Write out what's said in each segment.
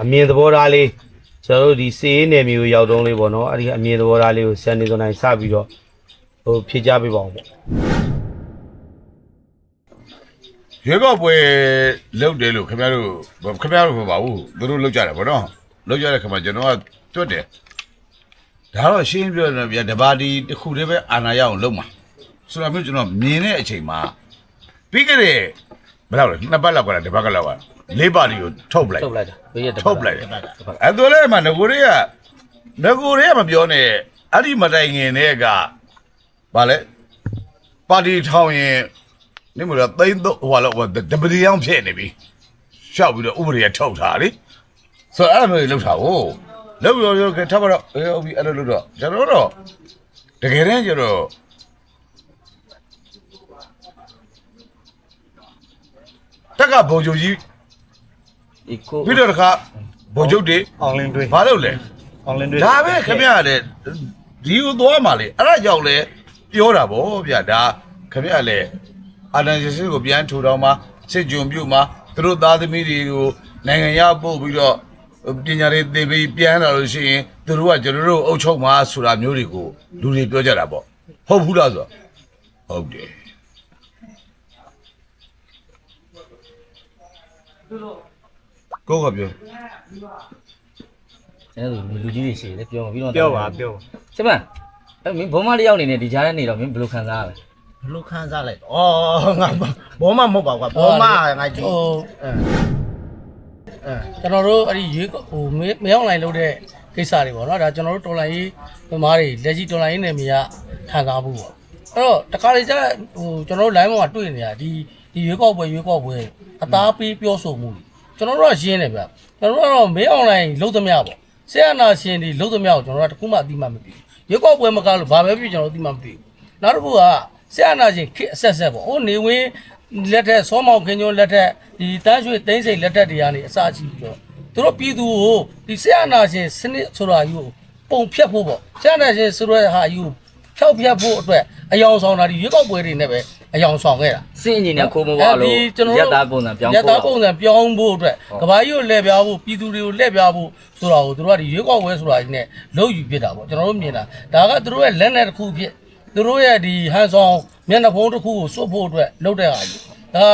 အမြင်သဘောထားလေးကျွန်တော်တို့ဒီစီးရေးနယ်မြေကိုရောက်တော့လေးပေါ့နော်အဲ့ဒီအမြင်သဘောထားလေးကိုဆန်နေစုံတိုင်းစပြီးတော့ဟိုဖြည့်ကြပေးပါအောင်ပေါ့ရွေးကောက်ပွဲလုပ်တယ်လို့ခင်ဗျားတို့ခင်ဗျားတို့မပါဘူးသူတို့လုပ်ကြတယ်ဗောနော်လုပ်ကြတဲ့ခင်ဗျာကျွန်တော်ကတွတ်တယ်ဒါတော့ရှင်းပြောတယ်ဗျာတပါတီတစ်ခုတည်းပဲအာဏာရအောင်လုပ်မှာဆိုတော့မျိုးကျွန်တော်မြင်တဲ့အချိန်မှာပြီးကြတဲ့ဘယ်လောက်လဲနှစ်ပတ်လောက်ကလားတစ်ပတ်ကလောက်က လေးပါတီကိုထုတ်ပလိုက်ထုတ်လိုက်တာဘေးရတစ်ထုတ်ပလိုက်တယ်အဲ့ဒါလည်းမှငကိုတွေကငကိုတွေကမပြောနဲ့အဲ့ဒီမတိုင်ငင်တဲ့ကဗာလဲပါတီထောင်ရင်နေမလို့သိန်းတော့ဟိုလောက်တပတိအောင်ဖြစ်နေပြီရှောက်ပြီးတော့ဥပဒေကထုတ်ထားလေဆိုတော့အဲ့လိုမျိုးလှုပ်ထားဟုတ်လှုပ်ရောရောကထပ်ပါတော့အေးဟုတ်ပြီအဲ့လိုလှုပ်တော့ကျွန်တော်တော့တကယ်တမ်းကျတော့တက်ကဘုံချုပ်ကြီး ဒီကိုပြီးတော့တခါဘုံချုပ်တွေအောင်လင်းတွေးဘာလုပ်လဲအောင်လင်းတွေးဒါပဲခင်ဗျားတဲ့ဒီကိုသွားမှလေအဲ့ဒါကြောင့်လေပြောတာဗောဗျာဒါခင်ဗျားလေအာဏာရှင်စစ်ကိုပြန်ထူထောင်မှာစစ်ကြုံပြုမှာသူတို့သားသမီးတွေကိုနိုင်ငံရပို့ပြီးတော့ပညာရေးသင်ပြီးပြန်လာလို့ရှိရင်သူတို့ကကျွန်တော်တို့အုပ်ချုပ်မှာဆိုတာမျိုးတွေကိုလူတွေပြောကြတာပေါ့ဟုတ်ဘူးလားဆိုတော့ဟုတ်တယ် ကိုကပြောကျွန်တော်တို့လူကြီးတွေရှိတယ်ပြောပြီးတော့ပြောပါပြောပါစမအဲ့မင်းဘုံမတစ်ယောက်အနေနဲ့ဒီကြားထဲနေတော့မင်းဘယ်လိုခံစားရလဲဘလို့ခန်းစားလိုက်ဩငါဘောမမဟုတ်ပါကွာဘောမငါကြည့်ဟိုအဲအဲကျွန်တော်တို့အဲ့ဒီရွေးဟိုမမရောက်နိုင်လို့တဲ့ကိစ္စတွေပေါ့နော်ဒါကျွန်တော်တို့တော်လိုင်းရေးသမားတွေလက်ရှိတော်လိုင်းရေးနယ်မြေကခံစားမှုပေါ့အဲ့တော့တခါလေကျဟိုကျွန်တော်တို့ line ပေါ်မှာတွေ့နေတာဒီဒီရွေးကောက်ပွဲရွေးကောက်ပွဲအသားပေးပြောဆိုမှုတွေ ကျွန်တော်တို့ကရှင်းတယ်ဗျကျွန်တော်တို့ကတော့မေးအွန်လိုင်းလုံးသမျှပေါ့ဆရာနာရှင်ဒီလုံးသမျှကိုကျွန်တော်တို့ကတခုမှအတိမမပြီးရွေးကောက်ပွဲမကလို့ဘာပဲဖြစ်ကျွန်တော်တို့အတိမမပြီးနောက်တစ်ခုကဆရာနာရှင်ခစ်အဆက်ဆက်ပေါ့ဟိုနေဝင်းလက်ထက်စောမောင်ခင်ကျွန်းလက်ထက်ဒီတန်းရွှေသိန်းစိန်လက်ထက်တွေကနေအစရှိပြီးတော့သူတို့ပြည်သူကိုဒီဆရာနာရှင်စနစ်ဆိုတာယူပုံဖြတ်ဖို့ပေါ့ဆရာနာရှင်ဆိုတဲ့ဟာယူဖြောက်ဖြတ်ဖို့အတွက်အယောင်ဆောင်တာဒီရွေးကောက်ပွဲတွေနဲ့ပဲ အယောင်ဆောင်ခဲ့တာစင့်အင်ဂျင်နဲ့ခိုးမွားလို့ကျွန်တော်ရတို့တာပုံစံပြောင်းရခိုးတာတာပုံစံပြောင်းဖို့အတွက်ကဘာကြီးကိုလှည့်ပြားဖို့ပြည်သူတွေကိုလှည့်ပြားဖို့ဆိုတာကိုသူတို့ကဒီရွေးကောက်ပွဲဆိုတာကြီးနဲ့လုပ်ယူဖြစ်တာပေါ့ကျွန်တော်တို့မြင်တာဒါကသူတို့ရဲ့လက်နဲ့တစ်ခုဖြစ်သူတို့ရဲ့ဒီဟန်ဆောင်မျက်နှာဖုံးတစ်ခုကိုစွတ်ဖို့အတွက်လုပ်တဲ့ဟာကြီးဒါ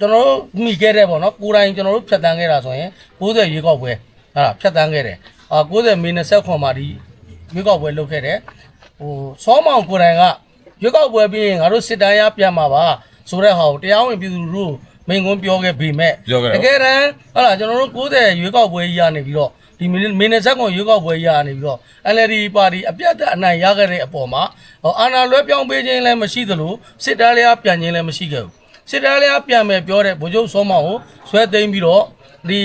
ကျွန်တော်တို့မိခဲ့တဲ့ပေါ့နော်ကိုယ်တိုင်ကျွန်တော်တို့ဖြတ်တန်းခဲ့တာဆိုရင်60ရွေးကောက်ပွဲဟာဖြတ်တန်းခဲ့တယ်အာ90မိနစ်ဆက်ခွန်မှာဒီရွေးကောက်ပွဲလုပ်ခဲ့တယ်ဟိုစောမောင်ကိုယ်တိုင်က ရွေးကောက်ပွဲပြီးရင်ငါတို့စစ်တမ်းရပြန်မှာပါဆိုတဲ့ဟာကိုတရားဝင်ပြည်သူလူထုမိန်ကွန်းပြောခဲ့ပေမဲ့ပြောခဲ့တကယ်တမ်းဟုတ်လားကျွန်တော်တို့90ရွေးကောက်ပွဲကြီးရနေပြီးတော့ဒီမင်းမင်းဆက်ကွန်ရွေးကောက်ပွဲကြီးရနေပြီးတော့ NLD ပါတီအပြတ်အနိုင်ရခဲ့တဲ့အပေါ်မှာဟောအာဏာလွဲပြောင်းပေးခြင်းလည်းမရှိသလိုစစ်သားလျားပြန်ခြင်းလည်းမရှိခဲ့ဘူးစစ်သားလျားပြန်မယ်ပြောတဲ့ဗိုလ်ချုပ်စောမောင်ကိုဆွဲသိမ်းပြီးတော့ဒီ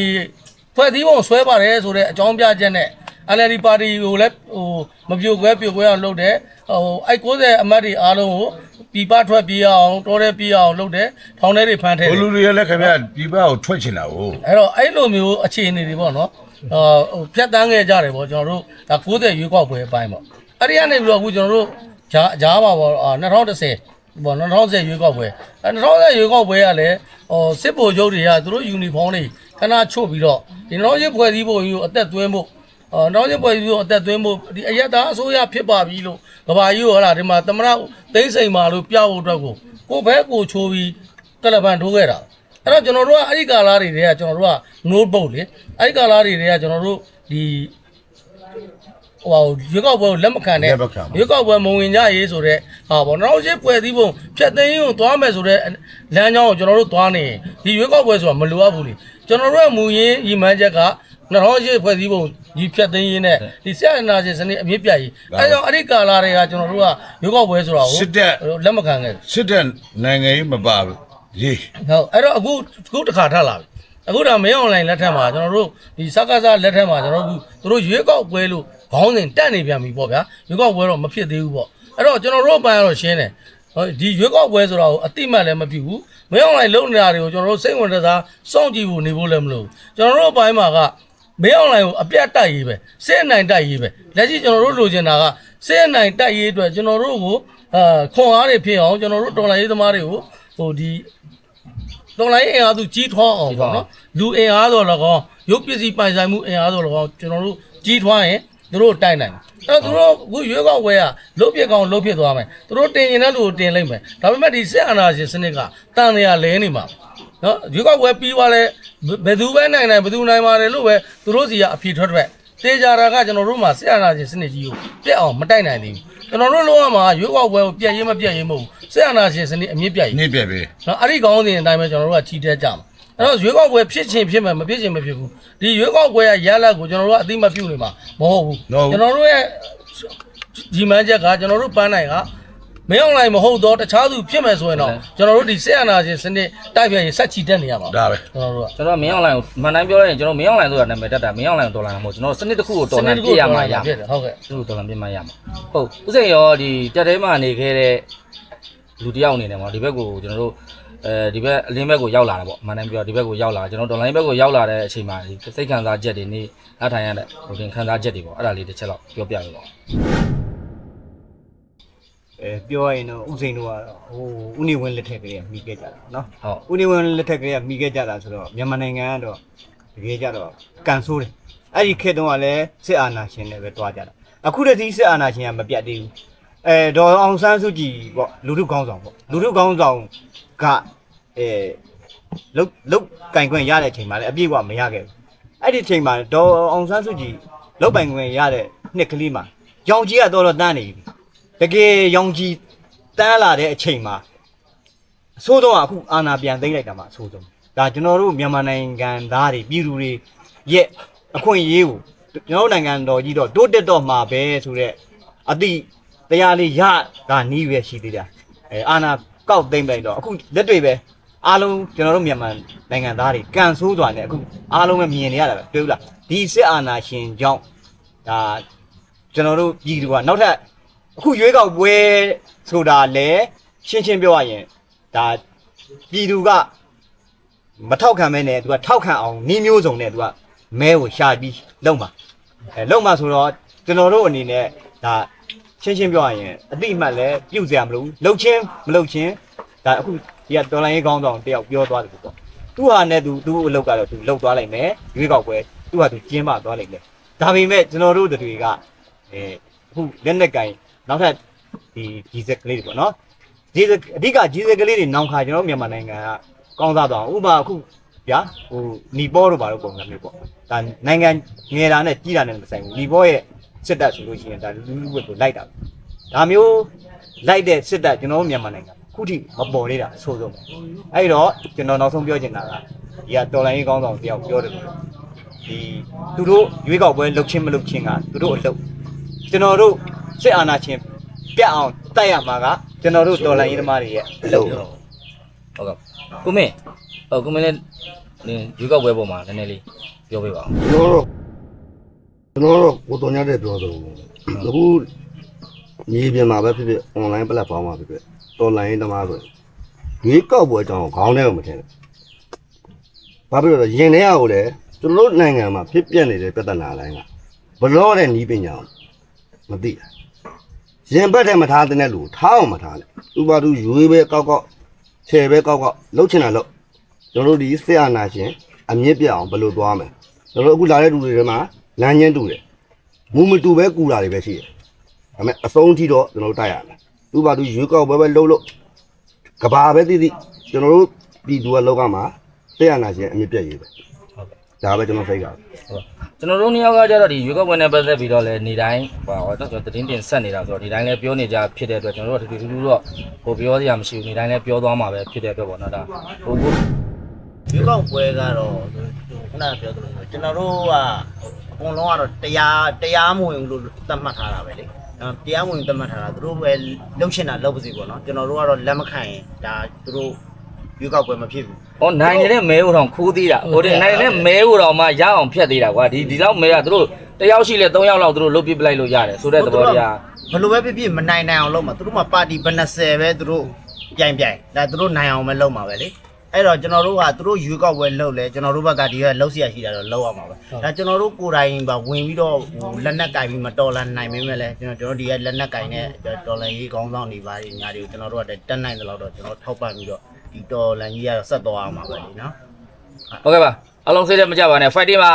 ဖွဲ့စည်းပုံဆွဲပါတယ်ဆိုတဲ့အကြောင်းပြချက်နဲ့ NLD ပါတီကိုလည်းဟိုမပြိုကွဲပြိုကွဲအောင်လုပ်တယ် ဟိုအဲ့90အမတ်တွေအားလုံးကိုပြပထွက်ပြေးအောင်တော်တဲ့ပြေးအောင်လုပ်တယ်ထောင်ထဲတွေဖမ်းထဲဘတယ်လူတွေကလည်းခင်ဗျာဒီဘက်ကိုထွက်ချင်တာကိုအဲ့တော့အဲ့လိုမျိုးအခြေအနေတွေပေါ့နော်အာဟိုဖြတ်တန်းခဲ့ကြတယ်ပေါ့ကျွန်တော်တို့ဒါ90ရွေးကောက်ပွဲအပိုင်းပေါ့အဲ့ဒီကနေပြီးတော့အခုကျွန်တော်တို့ဂျာဂျားပါပေါ့အာ2010ပေါ့2010ရွေးကောက်ပွဲအဲ2010ရွေးကောက်ပွဲကလည်းဟိုစစ်ဗိုလ်ချုပ်တွေကသူတို့ယူနီဖောင်းတွေခဏချို့ပြီးတော့ဒီနောက်ရဖွဲ့စည်းဖို့ယူအသက်သွင်းဖို့ အော်နောက်ရဖွဲ့စည်းဖို့အသက်သွင်းဖို့ဒီအရက်သားအစိုးရဖြစ်ပါပြီလို့ကဘာကြီးဟောလာဒီမှာသမရသိမ့်စိန်မာလို့ပြဖို့အတွက်ကိုကိုဘဲကိုချိုးပြီးတလပန်ထိုးခဲ့တာအဲ့တော့ကျွန်တော်တို့ကအဲ့ဒီကာလာတွေတွေကကျွန်တော်တို့က notebook လေအဲ့ဒီကာလာတွေတွေကကျွန်တော်တို့ဒီဟိုရွေးကောက်ပွဲကိုလက်မခံတဲ့လက်မခံဘူးရွေးကောက်ပွဲမဝင်ကြရေးဆိုတဲ့ဟာပေါ့နောက်ရှင်းပွဲသီးပုံဖြတ်သိမ်းရုံသွားမယ်ဆိုတဲ့လမ်းကြောင်းကိုကျွန်တော်တို့သွားနေရင်ဒီရွေးကောက်ပွဲဆိုတာမလိုအပ်ဘူးလေကျွန်တော်တို့ရဲ့မူရင်းရည်မှန်းချက်က 2008ဖွဲ့စည်းပုံဒီဖြတ်သိမ်းရေးနဲ့ဒီဆက်အနာရှင်စနစ်အမြင့်ပြတ်ရေးအဲကြောင့်အဲ့ဒီကာလာတွေကကျွန်တော်တို့ကရွေးကောက်ပွဲဆိုတာကိုစစ်တပ် လက်မခံခဲ့ဘူး စစ်တဲ့နိုင်ငံရေးမပါဘူးရေးဟုတ်အဲ့တော့အခုအခုတစ်ခါထပ်လာပြီအခုဒါမင်းအွန်လိုင်းလက်ထက်မှာကျွန်တော်တို့ဒီစကားစားလက်ထက်မှာကျွန်တော်တို့အခုတို့ရွေးကောက်ပွဲလို့ခေါင်းစဉ်တက်နေပြန်ပြီပေါ့ဗျာရွေးကောက်ပွဲတော့မဖြစ်သေးဘူးပေါ့အဲ့တော့ကျွန်တော်တို့ဘန်ကတော့ရှင်းတယ်ဟောဒီရွေးကောက်ပွဲဆိုတာကိုအတိမတ်လည်းမဖြစ်ဘူးမင်းအွန်လိုင်းလုံနေတာတွေကိုကျွန်တော်တို့စိတ်ဝင်စားစောင့်ကြည့်ဖို့နေဖို့လည်းမလိုဘူးကျွန်တော်တို့ဘိုင်းမှာက မင်းအွန်လိုင်းကိုအပြတ်တိုက်ရေးပဲစစ်အနိုင်တိုက်ရေးပဲလက်ရှိကျွန်တော်တို့လိုချင်တာကစစ်အနိုင်တိုက်ရေးအတွက်ကျွန်တော်တို့ကိုအာခွန်အားတွေဖြစ်အောင်ကျွန်တော်တို့တော်လိုင်းရေးသမားတွေကိုဟိုဒီတော်လိုင်းအင်အားစုကြီးထွားအောင်ပေါ့နော်လူအင်အားဆိုတော့၎င်းရုပ်ပစ္စည်းပိုင်ဆိုင်မှုအင်အားဆိုတော့ကျွန်တော်တို့ကြီးထွားရင်သူတို့တိုက်နိုင်တယ်အဲ့တော့သူတို့အခုရွေးကောက်ဝဲကလုတ်ပြစ်ကောင်လုတ်ပြစ်သွားမယ်သူတို့တင်ရင်လည်းလူကိုတင်လိုက်မယ်ဒါပေမဲ့ဒီစစ်အာဏာရှင်စနစ်ကတန်တရားလဲနေမှာနော်ရွေးကောက်ဝဲပြီးသွားလဲ ဘယ်သူပဲနိုင်နိုင်ဘယ်သူနိုင်ပါတယ်လို့ပဲသူတို့စီကအဖြေထွက်ထွက်တေးကြတာကကျွန်တော်တို့မှာစစ်အာဏာရှင်စနစ်ကြီးကိုပြက်အောင်မတိုက်နိုင်သေးဘူးကျွန်တော်တို့လုံးဝမှာရွေးကောက်ဝဲကိုပြက်ရေးမပြက်ရေးမဟုတ်ဘူးစစ်အာဏာရှင်စနစ်အမြင့်ပြက်ရေးနေပြပဲနော်အဲ့ဒီကောင်းစဉ်အတိုင်းပဲကျွန်တော်တို့ကချီတက်ကြမှာအဲ့တော့ရွေးကောက်ပွဲဖြစ်ချင်းဖြစ်မယ်မဖြစ်ချင်းမဖြစ်ဘူးဒီရွေးကောက်ပွဲရဲ့ရလဒ်ကိုကျွန်တော်တို့ကအသိမပြုနေမှာမဟုတ်ဘူးကျွန်တော်တို့ရဲ့ဒီမှန်းချက်ကကျွန်တော်တို့ပန်းနိုင်က မင်းအောင်လိုက်မဟုတ်တော့တခြားသူဖြစ်မယ်ဆိုရင်တော့ကျွန်တော်တို့ဒီဆက်အနာရှင်စနစ်တိုက်ပြရင်ဆက်ချီတက်နေရမှာဒါပဲကျွန်တော်တို့ကကျွန်တော်မင်းအောင်လိုင်းကိုမှန်တိုင်းပြောရရင်ကျွန်တော်မင်းအောင်လိုင်းဆိုတာနာမည်တက်တာမင်းအောင်လိုင်းကိုတော်လိုင်းမှာမဟုတ်ကျွန်တော်စနစ်တစ်ခုကိုတော်လိုင်းပြရမှာရပြမှာစ်တယ်ဟုတ်ကဲ့သူ့ကိုတော်လိုင်းပြမှာရမှာဟုတ်ဥစိန်ရောဒီတက်ထဲမှာနေခဲ့တဲ့လူတစ်ယောက်အနေနဲ့ပေါ့ဒီဘက်ကိုကျွန်တော်တို့အဲဒီဘက်အလင်းဘက်ကိုရောက်လာတာပေါ့မှန်တိုင်းပြောဒီဘက်ကိုရောက်လာကျွန်တော်တော်လိုင်းဘက်ကိုရောက်လာတဲ့အချိန်မှာဒီစိတ်ခံစားချက်တွေနေအထိုင်ရတဲ့ဟိုတင်ခံစားချက်တွေပေါ့အဲ့ဒါလေးတစ်ချက်တော့ပြောပြရအောင် အဲပြောရရင်တော့ဥစိန်တို့ကတော့ဟိုဥနေဝင်လက်ထက်ကလေးကမိခဲ့ကြတာเนาะ ဟုတ် ဥနေဝင်လက်ထက်ကလေးကမိခဲ့ကြတာဆိုတော့မြန်မာနိုင်ငံကတော့တကယ်ကြတော့ကန်ဆိုးတယ်အဲ့ဒီခေတ်တုန်းကလည်းစစ်အာဏာရှင်တွေပဲတွားကြတာအခုတည်းဒီစစ်အာဏာရှင်ကမပြတ်သေးဘူးအဲဒေါ်အောင်ဆန်းစုကြည်ပေါ့လူထုကောင်းဆောင်ပေါ့လူထုကောင်းဆောင်ကအဲလုတ်လုတ်ကင်ခွင့်ရတဲ့အချိန်မှာလည်းအပြည့်အဝမရခဲ့ဘူးအဲ့ဒီအချိန်မှာဒေါ်အောင်ဆန်းစုကြည်လုတ်ပိုင်ခွင့်ရတဲ့နှစ်ကလေးမှာရောင်ကြီးကတော့တော့တန်းနေပြီ တကယ်ရောင်ကြီးတန်းလာတဲ့အချိန်မှာအဆိုးဆုံးကအခုအာဏာပြန်သိမ်းလိုက်တာမှအဆိုးဆုံးဒါကျွန်တော်တို့မြန်မာနိုင်ငံသားတွေပြည်သူတွေရဲ့အခွင့်အရေးကိုကျွန်တော်တို့နိုင်ငံတော်ကြီးတော့တိုးတက်တော့မှာပဲဆိုတော့အတိတရားလေးရတာနီးရွယ်ရှိသေးတာအဲအာဏာကောက်သိမ်းလိုက်တော့အခုလက်တွေပဲအားလုံးကျွန်တော်တို့မြန်မာနိုင်ငံသားတွေကန်ဆိုးစွာနဲ့အခုအားလုံးပဲမြင်နေရတာပဲတွေ့ဘူးလားဒီစစ်အာဏာရှင်ကြောင့်ဒါကျွန်တော်တို့ပြည်သူကနောက်ထပ် အခုရွေးကောက်ပွဲဆိုတာလေရှင်းရှင်းပြောရရင်ဒါပြည်သူကမထောက်ခံမဲနဲ့သူကထောက်ခံအောင်နှီးမျိုးစုံနဲ့သူကမဲကိုရှာပြီးလုံမှာအဲလုံမှာဆိုတော့ကျွန်တော်တို့အနေနဲ့ဒါရှင်းရှင်းပြောရရင်အတိအမှတ်လဲပြုတ်စရာမလိုဘူးလှုပ်ချင်းမလှုပ်ချင်းဒါအခုဒီကတော်လိုင်းရေးကောင်းဆောင်တယောက်ပြောသွားတယ်ပေါ့သူဟာနဲ့သူသူ့အလုပ်ကတော့သူလှုပ်သွားလိုက်မယ်ရွေးကောက်ပွဲသူဟာသူကျင်းပသွားလိုက်မယ်ဒါပေမဲ့ကျွန်တော်တို့တွေကအဲအခုလက်နက်ကင် နောက်ထပ်ဒီဒီဇက်ကလေးတွေပေါ့နော်ဒီအဓိကကြီးစကလေးတွေနောင်ခါကျွန်တော်မြန်မာနိုင်ငံကကောင်းစားသွားအောင်ဥပမာအခုဗျာဟိုနီပေါတို့ဘာလို့ပုံစံမျိုးပေါ့ဒါနိုင်ငံငယ်တာနဲ့ကြီးတာနဲ့မဆိုင်ဘူးနီပေါရဲ့စစ်တပ်ဆိုလို့ရှိရင်ဒါလူလူဝက်ကိုလိုက်တာဒါမျိုးလိုက်တဲ့စစ်တပ်ကျွန်တော်မြန်မာနိုင်ငံခုထိမပေါ်သေးတာအဆိုးဆုံးပဲအဲ့တော့ကျွန်တော်နောက်ဆုံးပြောချင်တာကဒီကတော်လိုင်းရေးကောင်းဆောင်တယောက်ပြောတယ်လို့ဒီသူတို့ရွေးကောက်ပွဲလှုပ်ချင်းမလှုပ်ချင်းကသူတို့အလုပ်ကျွန်တော်တို့ စစ်အာဏာရှင်ပြတ်အောင်တိုက်ရမှာကကျွန်တော်တို့တော်လိုင်းရေးသမားတွေရဲ့အလုပ်ဟုတ်ကဲ့ကိုမင်းဟုတ်ကိုမင်းလည်းနင်ရွေးကောက်ပွဲပေါ်မှာနည်းနည်းလေးပြောပြပါဦးကျွန်တော်တို့ကျွန်တော်တို့ကိုတော်ညတဲ့ပြောသလိုအခုမြေပြင်မှာပဲဖြစ်ဖြစ် online platform မှာဖြစ်ဖြစ်တော်လိုင်းတမားဆိုရွေးကောက်ပွဲအကြောင်းကိုခေါင်းထဲကိုမထည့်နဲ့။ဘာဖြစ်လို့လဲရင်ထဲကိုလည်းကျွန်တော်တို့နိုင်ငံမှာဖြစ်ပျက်နေတဲ့ပြဿနာတိုင်းကဘလော့တဲ့နီးပညာကိုမသိတာ။ ရင်ဘက်ထဲမှာထားတဲ့လူကိုထားအောင်မထားနဲ့။ဥပမာသူရွေးပဲကောက်ကောက်ခြေပဲကောက်ကောက်လှုပ်ချင်တာလှုပ်ကျွန်တော်တို့ဒီစစ်အာဏာရှင်အမြင့်ပြအောင်ဘယ်လိုသွားမလဲ။ကျွန်တော်တို့အခုလာတဲ့လူတွေထဲမှာလမ်းချင်းတူတယ်။မူမတူပဲကူတာတွေပဲရှိတယ်။ဒါပေမဲ့အဆုံးထိတော့ကျွန်တော်တို့တိုက်ရမယ်။ဥပမာသူရွေးကောက်ပွဲပဲလှုပ်လို့ကဘာပဲသိသိကျွန်တော်တို့ပြည်သူကလောကမှာစစ်အာဏာရှင်အမြင့်ပြည့်ရေးပဲဟုတ်ကဲ့။ ဒါပဲကျွန်တော်စိတ်ကဟုတ်ကျွန်တော်တို့နှစ်ယောက်ကကျတော့ဒီရွေးကောက်ပွဲနဲ့ပတ်သက်ပြီးတော့လည်းနေတိုင်းဟောတော့ကျွန်တော်သတင်းတင်ဆက်နေတာဆိုတော့ဒီတိုင်းလည်းပြောနေကြဖြစ်တဲ့အတွက်ကျွန်တော်တို့ကတူတူတူတော့ဟိုပြောစရာမရှိဘူးနေတိုင်းလည်းပြောသွားမှာပဲဖြစ်တဲ့အတွက်ပေါ့နော်ဒါဟိုကိုရွေးကောက်ပွဲကတော့ခုနကပြောသလိုမျိုးကျွန်တော်တို့ကအကုန်လုံးကတော့တရားတရားမဝင်ဘူးလို့သတ်မှတ်ထားတာပဲလေအဲတရားမဝင်သတ်မှတ်ထားတာသူတို့ပဲလှုပ်ရှင်တာလှုပ်ပါစေပေါ့နော်ကျွန်တော်တို့ကတော့လက်မခံရင်ဒါသူတို့ ရွေးကောက်ပွဲမဖြစ်ဘူးဟောနိုင်နေတဲ့မဲဦးတော်ခိုးသေးတာဟိုတင်နိုင်နေတဲ့မဲဦးတော်မှရအောင်ဖြတ်သေးတာကွာဒီဒီလောက်မဲကသူတို့တယောက်ရှိလဲ၃ယောက်လောက်သူတို့လုတ်ပစ်ပလိုက်လို့ရတယ်ဆိုတဲ့သဘောတရားဘယ်လိုပဲဖြစ်ဖြစ်မနိုင်နိုင်အောင်လုပ်မှာသူတို့မှပါတီဘယ်20ပဲသူတို့ပြိုင်ပြိုင်ဒါသူတို့နိုင်အောင်ပဲလုပ်မှာပဲလေအဲ့တော့ကျွန်တော်တို့ကသူတို့ရွေးကောက်ပွဲလုပ်လဲကျွန်တော်တို့ဘက်ကဒီကလှုပ်ရှားရှိတာတော့လုပ်ရမှာပဲဒါကျွန်တော်တို့ကိုယ်တိုင်ပါဝင်ပြီးတော့ဟိုလက်နက်ကင်ပြီးမတော်လန်နိုင်မင်းမဲ့လဲကျွန်တော်ကျွန်တော်ဒီကလက်နက်ကင်နဲ့တော်လန်ရေးကောင်းဆောင်နေပါလေညာတွေကိုကျွန်တော်တို့ကတက်နိုင်တဲ့လောက်တော့ကျွန်တော်ထောက်ပံ့ပြီးတော့ ဒီတော်လန်ကြီးကတော့ဆက်သွားအောင်ပါပဲလေနော် ဟုတ်ကဲ့ပါအလုံးစိတ်နဲ့မကြပါနဲ့ fighting ပါ